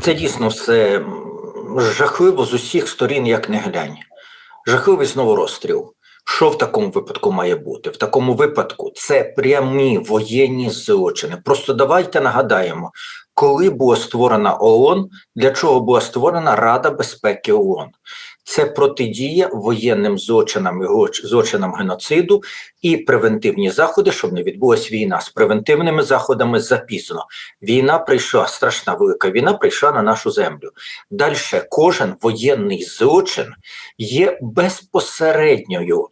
Це дійсно все жахливо з усіх сторін, як не глянь. Жахливий знову розстріл. Що в такому випадку має бути? В такому випадку це прямі воєнні злочини. Просто давайте нагадаємо, коли була створена ООН, для чого була створена Рада безпеки ООН. Це протидія воєнним злочинам злочинам геноциду і превентивні заходи, щоб не відбулась війна. З превентивними заходами запізно. Війна прийшла, страшна велика війна прийшла на нашу землю. Далі кожен воєнний злочин є безпосередньою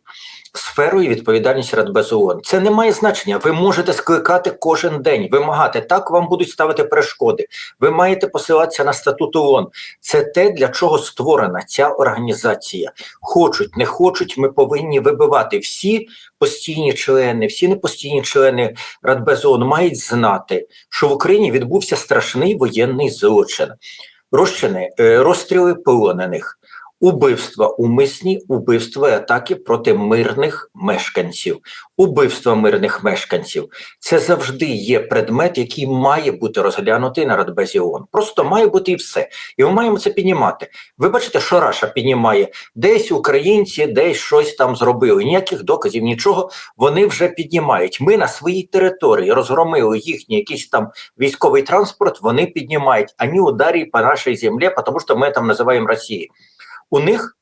сферою відповідальності Радбезу ООН. Це не має значення. Ви можете скликати кожен день, вимагати. Так вам будуть ставити перешкоди. Ви маєте посилатися на статут ООН. Це те, для чого створена ця організація. Хочуть, не хочуть, ми повинні вибивати всі постійні члени, всі непостійні члени Радбезу ООН мають знати, що в Україні відбувся страшний воєнний злочин. Розчини, е, розстріли полонених, убивства умисні, убивства і атаки проти мирних мешканців. Убивства мирних мешканців це завжди є предмет, який має бути розглянутий на Радбезі ООН. Просто має бути і все. І ми маємо це піднімати. Ви бачите, що Раша піднімає десь українці, десь щось там зробили. Ніяких доказів, нічого вони вже піднімають. Ми на своїй території розгромили їхній якийсь там військовий транспорт. Вони піднімають ані ударі по нашій землі, тому що ми там називаємо Росії. У них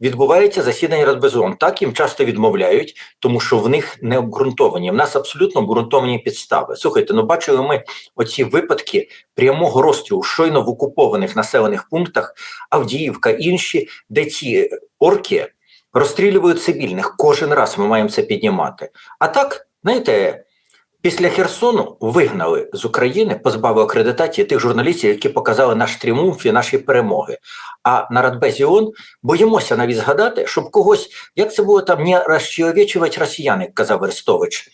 відбувається засідання Радбезон. Так їм часто відмовляють, тому що в них не обґрунтовані. В нас абсолютно обґрунтовані підстави. Слухайте, ну бачили ми оці випадки прямого розстрілу щойно в окупованих населених пунктах Авдіївка, інші, де ці орки розстрілюють цивільних. Кожен раз ми маємо це піднімати. А так, знаєте. Після Херсону вигнали з України, позбавили акредитації тих журналістів, які показали наш тріумф і наші перемоги. А на Радбезі ООН боїмося навіть згадати, щоб когось, як це було там, не розчоловічувати росіян, як казав Арестович,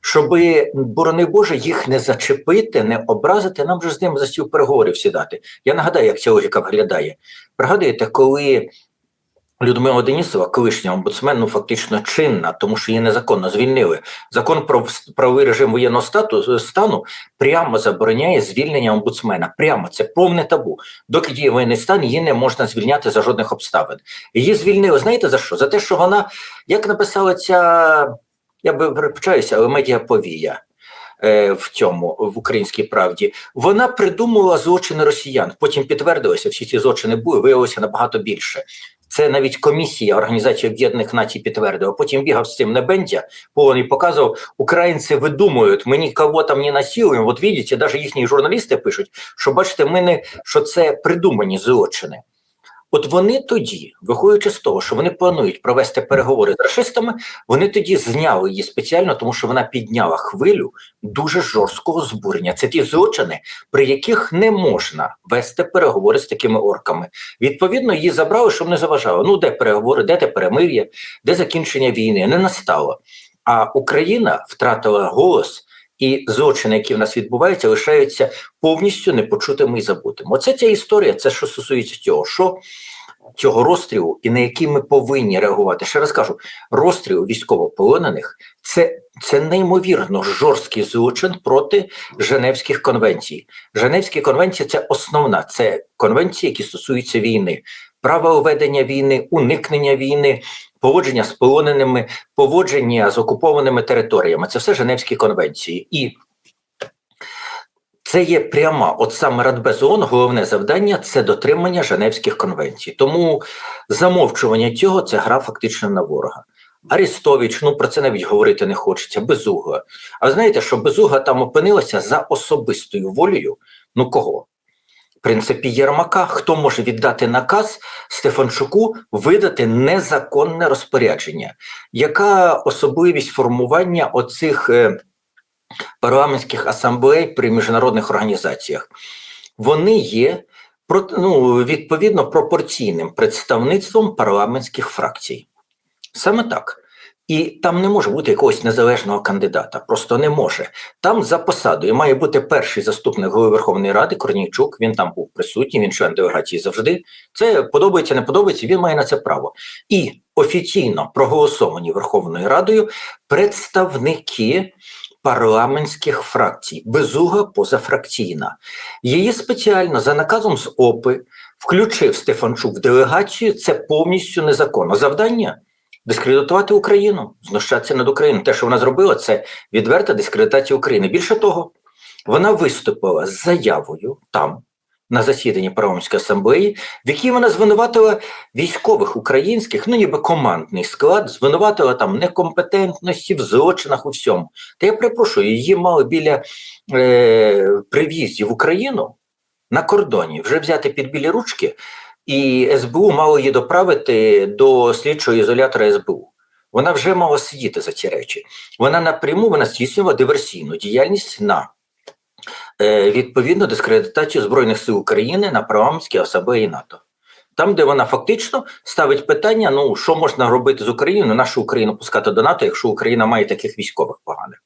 щоб, борони Боже, їх не зачепити, не образити, нам же з ним за стіл переговорів сідати. Я нагадаю, як ця логіка виглядає. Пригадуєте, коли Людмила Денісова, колишня омбудсмен, ну фактично чинна, тому що її незаконно звільнили. Закон про правовий режим воєнного стату стану прямо забороняє звільнення омбудсмена. Прямо це повне табу. Доки діє воєнний стан, її не можна звільняти за жодних обставин. Її звільнили. Знаєте за що? За те, що вона, як написала ця, я би перепечаюся, але медіаповія. е, В цьому в українській правді вона придумувала злочини росіян. Потім підтвердилося, всі ці злочини були, виявилося набагато більше. Це навіть комісія Організації Об'єднаних Націй підтвердила. Потім бігав з цим Небендя, повний показував, українці видумують, ми нікого там не насилуємо. От бачите, навіть їхні журналісти пишуть, що бачите, ми не що це придумані злочини. От вони тоді, виходячи з того, що вони планують провести переговори з расистами, вони тоді зняли її спеціально, тому що вона підняла хвилю дуже жорсткого збурення. Це ті злочини, при яких не можна вести переговори з такими орками. Відповідно, її забрали, щоб не заважало. Ну, де переговори, де те перемир'я, де закінчення війни не настало. А Україна втратила голос. І злочини, які в нас відбуваються, лишаються повністю непочутими і забутими. Оце ця історія, це що стосується цього, що цього розстрілу і на який ми повинні реагувати. Ще раз кажу, розстріл військовополонених це, це неймовірно жорсткий злочин проти Женевських конвенцій. Женевські конвенції це основна, це конвенції, які стосуються війни, права ведення війни, уникнення війни. Поводження з полоненими, поводження з окупованими територіями це все Женевські конвенції. І це є пряма, от саме Радбез ООН, головне завдання це дотримання Женевських конвенцій. Тому замовчування цього це гра фактично на ворога. Арестович, ну про це навіть говорити не хочеться, безугла. А знаєте, що безугла там опинилася за особистою волею? Ну кого? Принципі, Єрмака, хто може віддати наказ Стефанчуку видати незаконне розпорядження? Яка особливість формування оцих е, парламентських асамблей при міжнародних організаціях? Вони є ну, відповідно пропорційним представництвом парламентських фракцій. Саме так. І там не може бути якогось незалежного кандидата, просто не може. Там за посадою має бути перший заступник голови Верховної Ради Корнійчук. Він там був присутній, він член делегації завжди. Це подобається, не подобається. Він має на це право. І офіційно проголосовані Верховною Радою представники парламентських фракцій, безуга позафракційна. Її спеціально за наказом з ОПИ включив Стефанчук в делегацію. Це повністю незаконно. Завдання дискредитувати Україну, знущатися над Україною. Те, що вона зробила, це відверта дискредитація України. Більше того, вона виступила з заявою там. На засіданні парламентської асамблеї, в якій вона звинуватила військових українських, ну ніби командний склад, звинуватила там некомпетентності в злочинах у всьому. Та я перепрошую, її мали біля е, при в Україну на кордоні вже взяти під білі ручки, і СБУ мало її доправити до слідчого ізолятора СБУ. Вона вже мала сидіти за ці речі. Вона напряму вона здійснювала диверсійну діяльність на е, відповідно дискредитацію Збройних сил України на парламентській асамблеї НАТО. Там, де вона фактично ставить питання: ну що можна робити з Україною, нашу Україну пускати до НАТО, якщо Україна має таких військових поганих.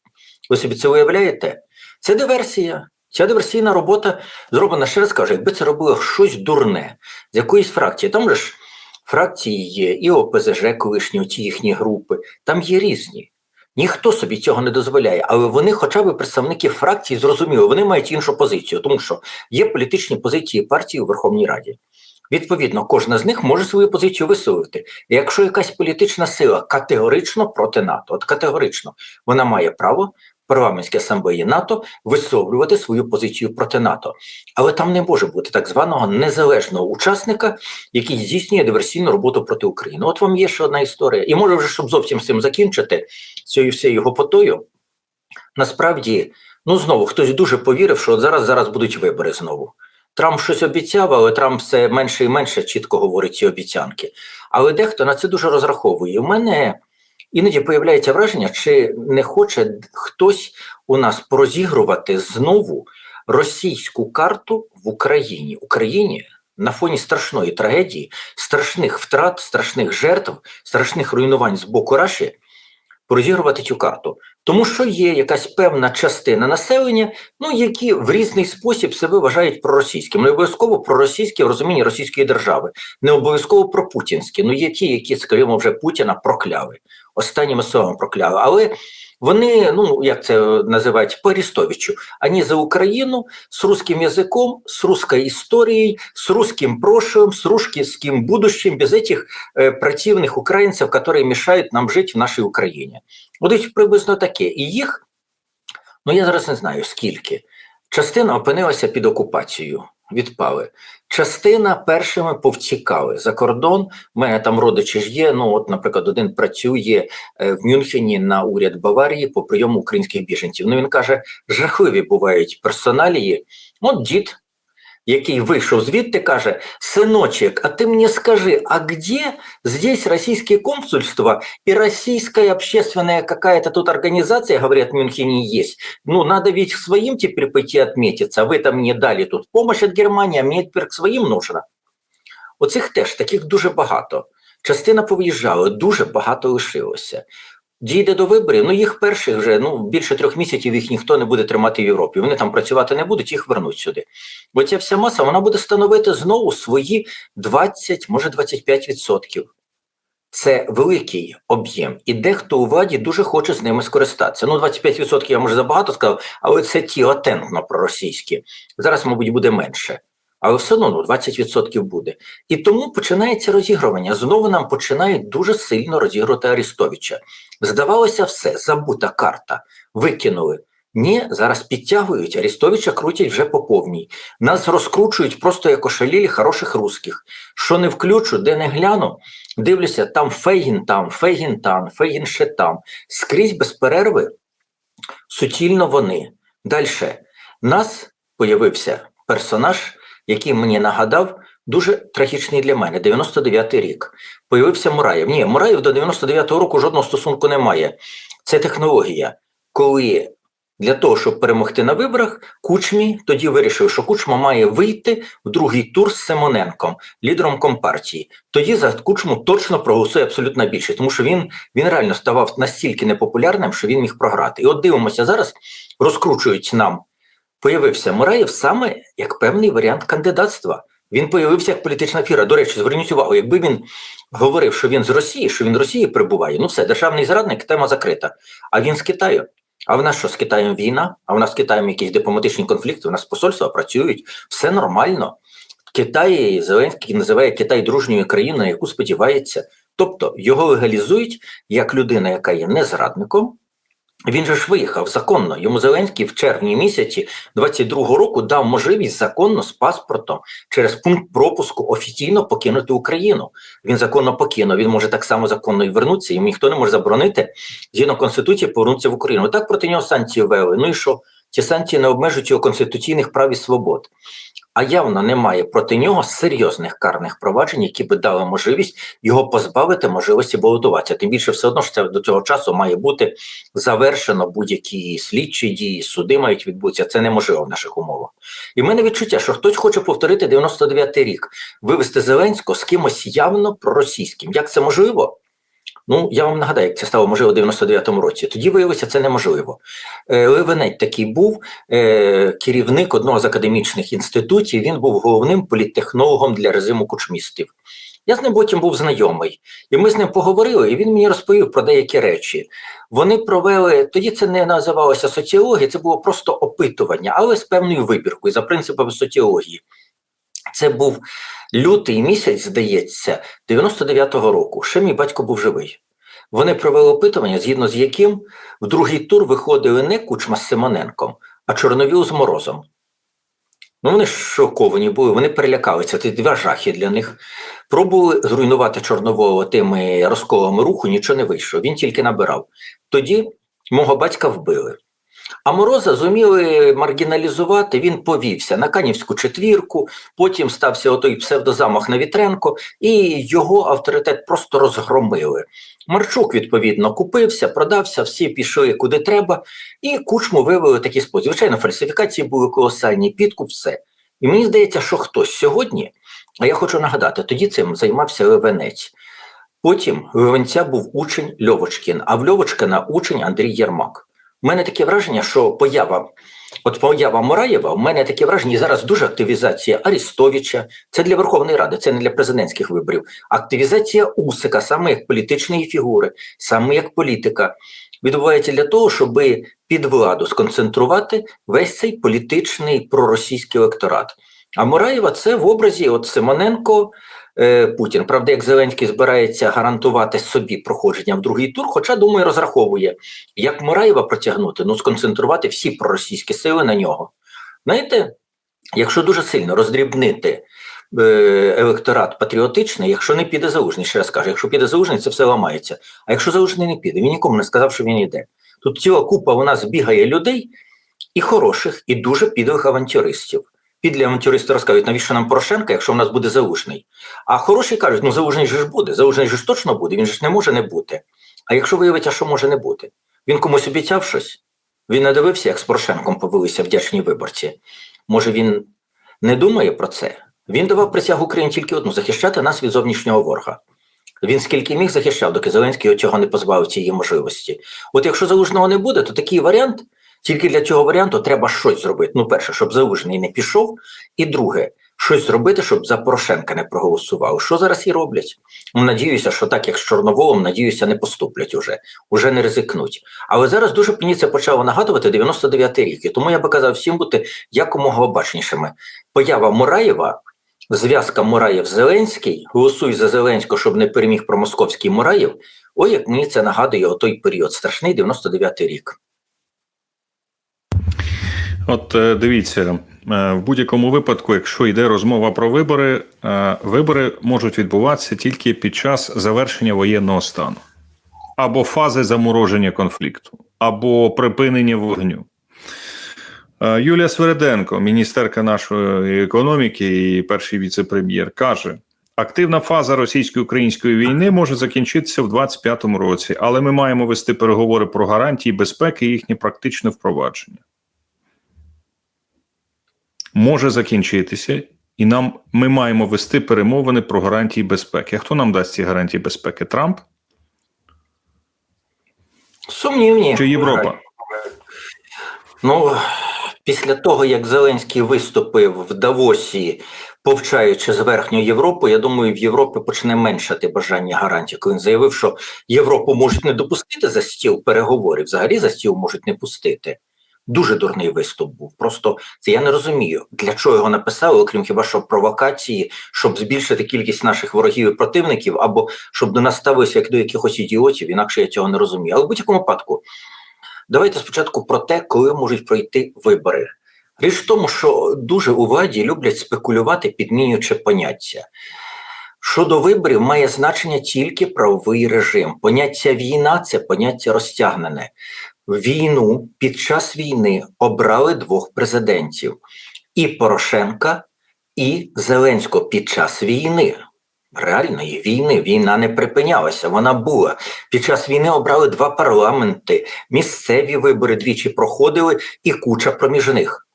Ви собі це уявляєте? Це диверсія. Ця диверсійна робота зроблена ще раз кажу, якби це робило щось дурне з якоїсь фракції. Там же ж фракції є, і ОПЗЖ колишні, ті їхні групи, там є різні. Ніхто собі цього не дозволяє, але вони, хоча б представники фракції, зрозуміли, вони мають іншу позицію, тому що є політичні позиції партії у Верховній Раді. Відповідно, кожна з них може свою позицію висловити. І якщо якась політична сила категорично проти НАТО, от категорично вона має право парламентській асамблеї НАТО висловлювати свою позицію проти НАТО, але там не може бути так званого незалежного учасника, який здійснює диверсійну роботу проти України. От вам є ще одна історія, і може вже щоб зовсім з цим закінчити цією всією гопотою. Насправді, ну знову хтось дуже повірив, що от зараз зараз будуть вибори знову. Трамп щось обіцяв, але Трамп все менше і менше чітко говорить ці обіцянки. Але дехто на це дуже розраховує. У мене іноді появляється враження, чи не хоче хтось у нас порозігрувати знову російську карту в Україні. Україні на фоні страшної трагедії, страшних втрат, страшних жертв, страшних руйнувань з боку Раші. Порозігрувати цю карту, тому що є якась певна частина населення, ну які в різний спосіб себе вважають проросійським. Не обов'язково проросійські в розумінні російської держави, не обов'язково пропутінські. Ну є ті, які, скажімо, вже Путіна прокляли, останніми словами прокляли. Але вони, ну як це називають, по Арестовичу, Вони за Україну з русским язиком, з русською історією, з русским прошлым, з русским будущим, без этих э, противних українців, які мешають нам жити в нашій Україні. От приблизно таке. І їх, ну я зараз не знаю скільки. Частина опинилася під окупацією, відпали. Частина першими повтікали за кордон. У мене там родичі ж є. Ну, от, наприклад, один працює е, в Мюнхені на уряд Баварії по прийому українських біженців. Ну він каже: жахливі бувають персоналії. От дід, який вийшов звідти, каже: Синочек, а ти мені скажи, а где здесь российские консульства и российская общественная какая-то тут организация, говорят, в Мюнхене есть. Ну, надо ведь к своим теперь пойти. Вы там мне дали тут помощь от Германии, а мені тепер своїм нужно. Оцих теж таких дуже багато. Частина повиїжджала, дуже багато лишилося. Дійде до виборів, ну їх перших вже ну більше трьох місяців їх ніхто не буде тримати в Європі. Вони там працювати не будуть, їх вернуть сюди. Бо ця вся маса вона буде становити знову свої 20, може 25%. Це великий об'єм, і дехто у владі дуже хоче з ними скористатися. Ну, 25% я може забагато сказав, але це ті латентно проросійські. Зараз, мабуть, буде менше. Але все одно ну, 20% буде. І тому починається розігрування. Знову нам починають дуже сильно розігрувати Арестовича. Здавалося, все, забута карта. Викинули. Ні, зараз підтягують, Арестовича крутять вже по повній. Нас розкручують просто як ошалілі хороших русських. Що не включу, де не гляну, дивлюся, там Фейгін там, Фейгін там, Фейгін ще там. Скрізь без перерви суцільно вони. Далі. Нас появився персонаж, який мені нагадав, дуже трагічний для мене, 99-й рік. Появився Мураєв. Ні, Мураєв до 99-го року жодного стосунку не має. Це технологія, коли для того, щоб перемогти на виборах, Кучмі тоді вирішив, що Кучма має вийти в другий тур з Симоненком, лідером компартії. Тоді за Кучму точно проголосує абсолютна більшість, тому що він він реально ставав настільки непопулярним, що він міг програти. І от дивимося зараз, розкручують нам. Появився Мураєв саме як певний варіант кандидатства. Він появився як політична фіра. До речі, зверніть увагу, якби він говорив, що він з Росії, що він з Росії прибуває, ну все, державний зрадник, тема закрита. А він з Китаю. А в нас що з Китаєм війна? А в нас з Китаєм якісь дипломатичні конфлікти? У нас посольства працюють, все нормально. Китай Зеленський називає Китай дружньою країною, яку сподівається. Тобто його легалізують як людина, яка є не зрадником. Він же ж виїхав законно. Йому Зеленський в червні місяці 22-го року дав можливість законно з паспортом через пункт пропуску офіційно покинути Україну. Він законно покинув. Він може так само законно і вернутися. Йому ніхто не може заборонити згідно конституції повернутися в Україну. Так проти нього санкції ввели. Ну і що? Ці санкції не обмежують його конституційних прав і свобод. А явно немає проти нього серйозних карних проваджень, які би дали можливість його позбавити можливості балотуватися. Тим більше, все одно ж це до цього часу має бути завершено будь-які слідчі дії, суди мають відбутися. Це неможливо в наших умовах. І в мене відчуття, що хтось хоче повторити 99-й рік, вивести Зеленського з кимось явно проросійським. Як це можливо? Ну, я вам нагадаю, як це стало можливо у 99-му році. Тоді виявилося, це неможливо. Е, Левенець такий був е, керівник одного з академічних інститутів. Він був головним політтехнологом для режиму кучмістів. Я з ним потім був знайомий, і ми з ним поговорили, і він мені розповів про деякі речі. Вони провели тоді. Це не називалося соціологія, це було просто опитування, але з певною вибіркою за принципами соціології. Це був лютий місяць, здається, 99-го року. Ще мій батько був живий. Вони провели опитування, згідно з яким в другий тур виходили не Кучма з Симоненком, а Чорновіл з Морозом. Ну, вони шоковані були, вони перелякалися. Це два жахи для них. Пробували зруйнувати Чорновола тими розколами руху, нічого не вийшло. Він тільки набирав. Тоді мого батька вбили. А Мороза зуміли маргіналізувати, він повівся на Канівську четвірку, потім стався отой псевдозамах на Вітренко, і його авторитет просто розгромили. Марчук, відповідно, купився, продався, всі пішли куди треба, і кучму вивели такий спосіб. Звичайно, фальсифікації були колосальні, підкуп, все. І мені здається, що хтось сьогодні, а я хочу нагадати, тоді цим займався Левенець. Потім Левенця був учень Льовочкін, а в Льовочкина учень Андрій Єрмак. У мене таке враження, що поява, от поява Мураєва, у мене таке враження, і зараз дуже активізація Арістовича. Це для Верховної Ради, це не для президентських виборів. Активізація Усика, саме як політичної фігури, саме як політика, відбувається для того, щоб під владу сконцентрувати весь цей політичний проросійський електорат. А Мураєва це в образі от Симоненко. Е, Путін. Правда, як Зеленський збирається гарантувати собі проходження в другий тур, хоча, думаю, розраховує, як Мураєва протягнути, ну сконцентрувати всі проросійські сили на нього. Знаєте, якщо дуже сильно роздрібнити е, електорат патріотичний, якщо не піде залужний, ще раз кажу, якщо піде залужний, це все ламається. А якщо залужний не піде, він нікому не сказав, що він йде. Тут ціла купа у нас бігає людей і хороших, і дуже підлих авантюристів підлі авантюристи розказують, навіщо нам Порошенка, якщо в нас буде залужний. А хороші кажуть, ну залужний же ж буде, залужний же ж точно буде, він же ж не може не бути. А якщо виявиться, що може не бути, він комусь обіцяв щось, він не дивився, як з Порошенком повелися вдячні виборці. Може, він не думає про це? Він давав присягу Україні тільки одну захищати нас від зовнішнього ворога. Він скільки міг захищав, доки Зеленський цього не позбавив цієї можливості. От якщо залужного не буде, то такий варіант тільки для цього варіанту треба щось зробити. Ну, перше, щоб Залужний не пішов, і друге, щось зробити, щоб за Порошенка не проголосував. Що зараз і роблять? Ну, Надіюся, що так, як з Чорноволом, надіюся, не поступлять уже, уже не ризикнуть. Але зараз дуже мені це почало нагадувати 99-й рік. І тому я би казав всім бути якомога обачнішими. Поява Мураєва. Зв'язка Мураєв-Зеленський, голосуй за Зеленського, щоб не переміг промосковський Мураєв. Ой, як мені це нагадує о той період, страшний 99-й рік. От е, дивіться, е, в будь-якому випадку, якщо йде розмова про вибори, е, вибори можуть відбуватися тільки під час завершення воєнного стану, або фази замороження конфлікту, або припинення вогню. Юлія Свереденко, міністерка нашої економіки і перший віце-прем'єр, каже: активна фаза російсько-української війни може закінчитися в 2025 році, але ми маємо вести переговори про гарантії безпеки і їхнє практичне впровадження може закінчитися, і нам ми маємо вести перемовини про гарантії безпеки. А хто нам дасть ці гарантії безпеки? Трамп? Сумнівні. Чи Європа? Ну, Після того, як Зеленський виступив в Давосі, повчаючи з верхньою Європою, я думаю, в Європі почне меншати бажання гарантії, коли він заявив, що Європу можуть не допустити за стіл переговорів, взагалі за стіл можуть не пустити. Дуже дурний виступ був. Просто це я не розумію, для чого його написали, окрім хіба що провокації, щоб збільшити кількість наших ворогів і противників, або щоб до нас ставилися як до якихось ідіотів, інакше я цього не розумію. Але в будь-якому випадку, давайте спочатку про те, коли можуть пройти вибори. Річ в тому, що дуже у владі люблять спекулювати, підмінюючи поняття. Щодо виборів має значення тільки правовий режим. Поняття війна це поняття розтягнене. Війну під час війни обрали двох президентів: і Порошенка, і Зеленського під час війни. Реальної війни війна не припинялася, вона була. Під час війни обрали два парламенти, місцеві вибори двічі проходили, і куча проміж них.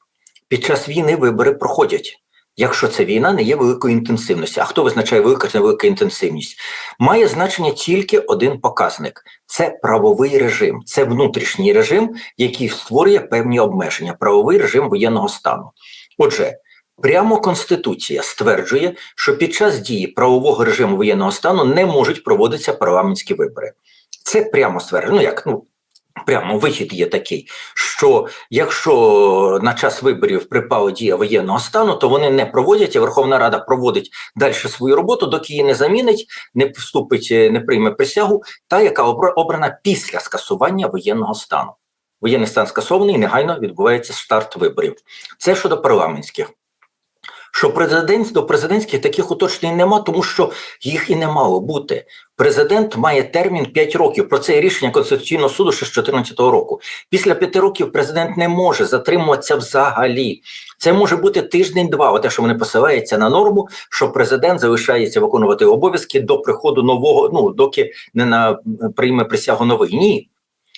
Під час війни вибори проходять. Якщо це війна не є великої інтенсивності. А хто визначає велика чи невелика інтенсивність? Має значення тільки один показник: це правовий режим, це внутрішній режим, який створює певні обмеження, правовий режим воєнного стану. Отже, прямо Конституція стверджує, що під час дії правового режиму воєнного стану не можуть проводитися парламентські вибори. Це прямо стверджує. Ну як ну прямо вихід є такий, що якщо на час виборів припала дія воєнного стану, то вони не проводять, а Верховна Рада проводить далі свою роботу, доки її не замінить, не вступить, е, не прийме присягу, та яка обра- обрана після скасування воєнного стану. Воєнний стан скасований, негайно відбувається старт виборів. Це щодо парламентських. Що президент до президентських таких уточнень нема, тому що їх і не мало бути. Президент має термін 5 років. Про це є рішення Конституційного суду ще з 2014 року. Після 5 років президент не може затримуватися взагалі. Це може бути тиждень-два. Оте, що вони посилаються на норму, що президент залишається виконувати обов'язки до приходу нового, ну доки не на прийме присягу новий. Ні.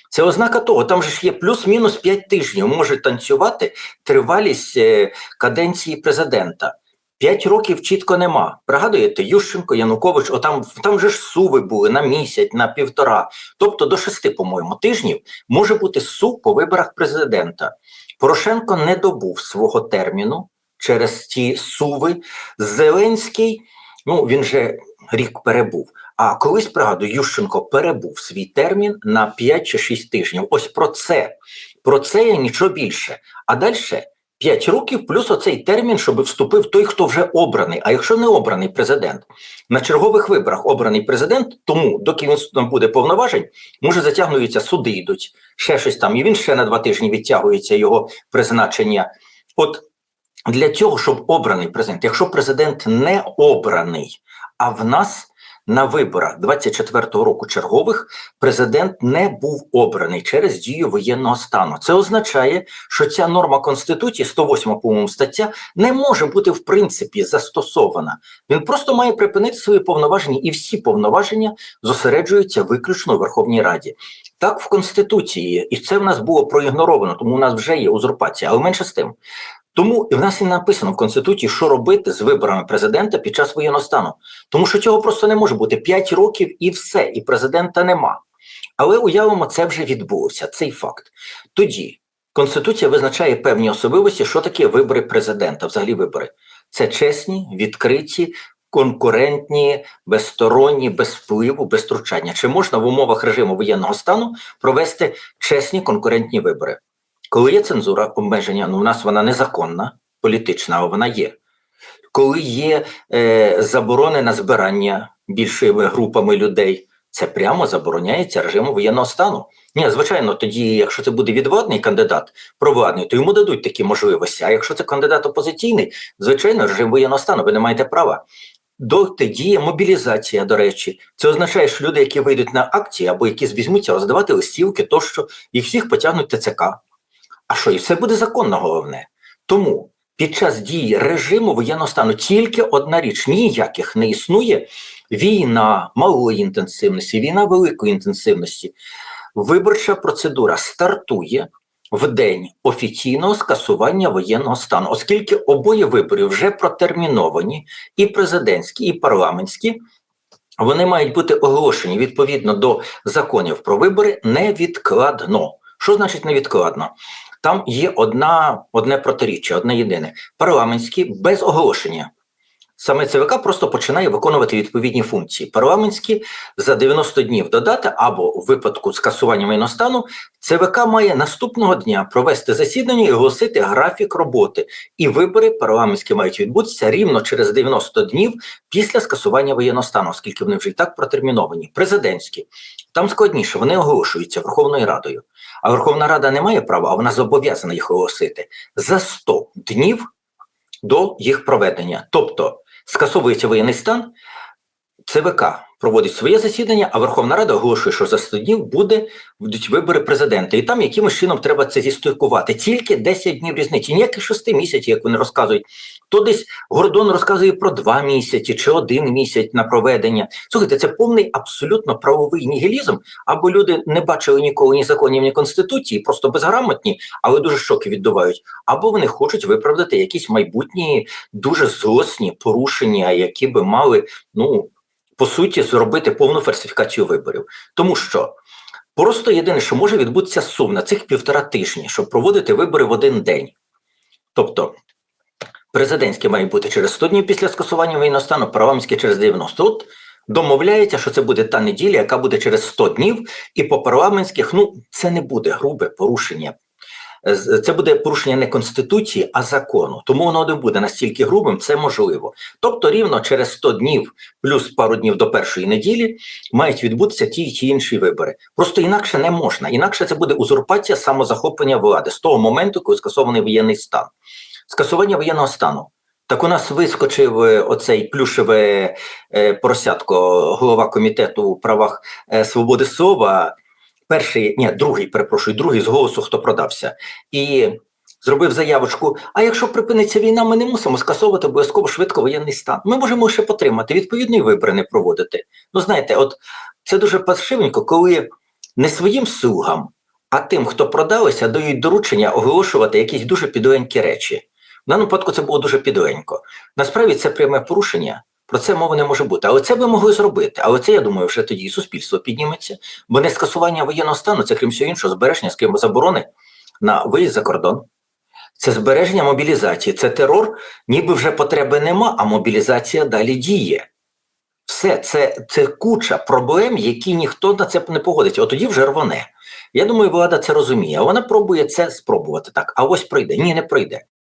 Це ознака того, там же ж є плюс-мінус 5 тижнів. Може танцювати тривалість е, каденції президента. П'ять років чітко нема. Пригадуєте, Ющенко, Янукович, отам там же ж суви були на місяць, на півтора, тобто до шести, по-моєму, тижнів може бути сув по виборах президента. Порошенко не добув свого терміну через ті суви. Зеленський, ну він же рік перебув. А колись пригадую, Ющенко перебув свій термін на 5 чи 6 тижнів. Ось про це. Про це є нічого більше. А далі 5 років плюс оцей термін, щоб вступив той, хто вже обраний. А якщо не обраний президент, на чергових виборах обраний президент, тому доки він там буде повноважень, може затягнуються суди йдуть, ще щось там, і він ще на два тижні відтягується його призначення. От для цього, щоб обраний президент, якщо президент не обраний, а в нас на виборах 24-го року чергових президент не був обраний через дію воєнного стану. Це означає, що ця норма Конституції, 108 по-моєму стаття, не може бути в принципі застосована. Він просто має припинити свої повноваження, і всі повноваження зосереджуються виключно у Верховній Раді. Так в Конституції, і це в нас було проігноровано, тому у нас вже є узурпація, але менше з тим. Тому і в нас і написано в Конституції, що робити з виборами президента під час воєнного стану. Тому що цього просто не може бути 5 років і все, і президента нема. Але уявимо, це вже відбулося, цей факт. Тоді Конституція визначає певні особливості, що таке вибори президента, взагалі вибори. Це чесні, відкриті, конкурентні, безсторонні, без впливу, без втручання. Чи можна в умовах режиму воєнного стану провести чесні конкурентні вибори? Коли є цензура, обмеження, ну у нас вона незаконна, політична, але вона є. Коли є е, заборони на збирання більшими групами людей, це прямо забороняється режимом воєнного стану. Ні, звичайно, тоді, якщо це буде відводний кандидат провладний, то йому дадуть такі можливості. А якщо це кандидат опозиційний, звичайно, режим воєнного стану, ви не маєте права. Доти діє мобілізація, до речі, це означає, що люди, які вийдуть на акції або які візьмуться роздавати листівки, тощо їх всіх потягнуть ТЦК. А що, і все буде законно головне. Тому під час дії режиму воєнного стану тільки одна річ: ніяких не існує війна малої інтенсивності, війна великої інтенсивності. Виборча процедура стартує в день офіційного скасування воєнного стану, оскільки обоє вибори вже протерміновані, і президентські, і парламентські. Вони мають бути оголошені відповідно до законів про вибори невідкладно. Що значить невідкладно? Там є одна, одне протиріччя, одне єдине. Парламентські без оголошення. Саме ЦВК просто починає виконувати відповідні функції. Парламентські за 90 днів додати, або в випадку скасування воєнного стану, ЦВК має наступного дня провести засідання і оголосити графік роботи. І вибори парламентські мають відбутися рівно через 90 днів після скасування воєнного стану, оскільки вони вже і так протерміновані. Президентські там складніше, вони оголошуються Верховною Радою. А Верховна Рада не має права, а вона зобов'язана їх оголосити за 100 днів до їх проведення. Тобто скасовується воєнний стан, ЦВК проводить своє засідання, а Верховна Рада оголошує, що за 100 днів буде, будуть вибори президента. І там якимось чином треба це зістикувати. Тільки 10 днів різниці, ніяких 6 місяців, як вони розказують. То десь Гордон розказує про 2 місяці чи один місяць на проведення. Слухайте, це повний абсолютно правовий нігілізм, або люди не бачили ніколи ні законів, ні конституції, просто безграмотні, але дуже шоки відбувають. Або вони хочуть виправдати якісь майбутні дуже злосні порушення, які би мали, ну по суті, зробити повну фальсифікацію виборів. Тому що просто єдине, що може відбутися сум на цих півтора тижні, щоб проводити вибори в один день. Тобто президентські мають бути через 100 днів після скасування воєнного парламентські через 90. От домовляється, що це буде та неділя, яка буде через 100 днів, і по парламентських ну це не буде грубе порушення. Це буде порушення не конституції, а закону. Тому воно не буде настільки грубим, це можливо. Тобто, рівно через 100 днів плюс пару днів до першої неділі мають відбутися ті чи інші вибори. Просто інакше не можна. Інакше це буде узурпація самозахоплення влади з того моменту, коли скасований воєнний стан. Скасування воєнного стану. Так у нас вискочив е, оцей плюшеве е, поросятко, голова комітету у правах е, свободи слова, перший, ні, другий, перепрошую, другий з голосу, хто продався, і зробив заявочку: а якщо припиниться війна, ми не мусимо скасовувати обов'язково швидко воєнний стан. Ми можемо ще потримати, відповідно, і вибори не проводити. Ну, знаєте, от це дуже паршивенько, коли не своїм слугам, а тим, хто продалися, дають доручення оголошувати якісь дуже підоленькі речі. В даному випадку це було дуже підоленько. Насправді це пряме порушення. Про це мови не може бути. Але це ви могли зробити. Але це, я думаю, вже тоді суспільство підніметься. Бо не скасування воєнного стану це, крім всього іншого, збереження з ким заборони на виїзд за кордон. Це збереження мобілізації. Це терор, ніби вже потреби нема, а мобілізація далі діє. Все, це, це куча проблем, які ніхто на це не погодиться. От тоді вже рвоне. Я думаю, влада це розуміє. Вона пробує це спробувати так. А ось пройде. Ні, не пройде.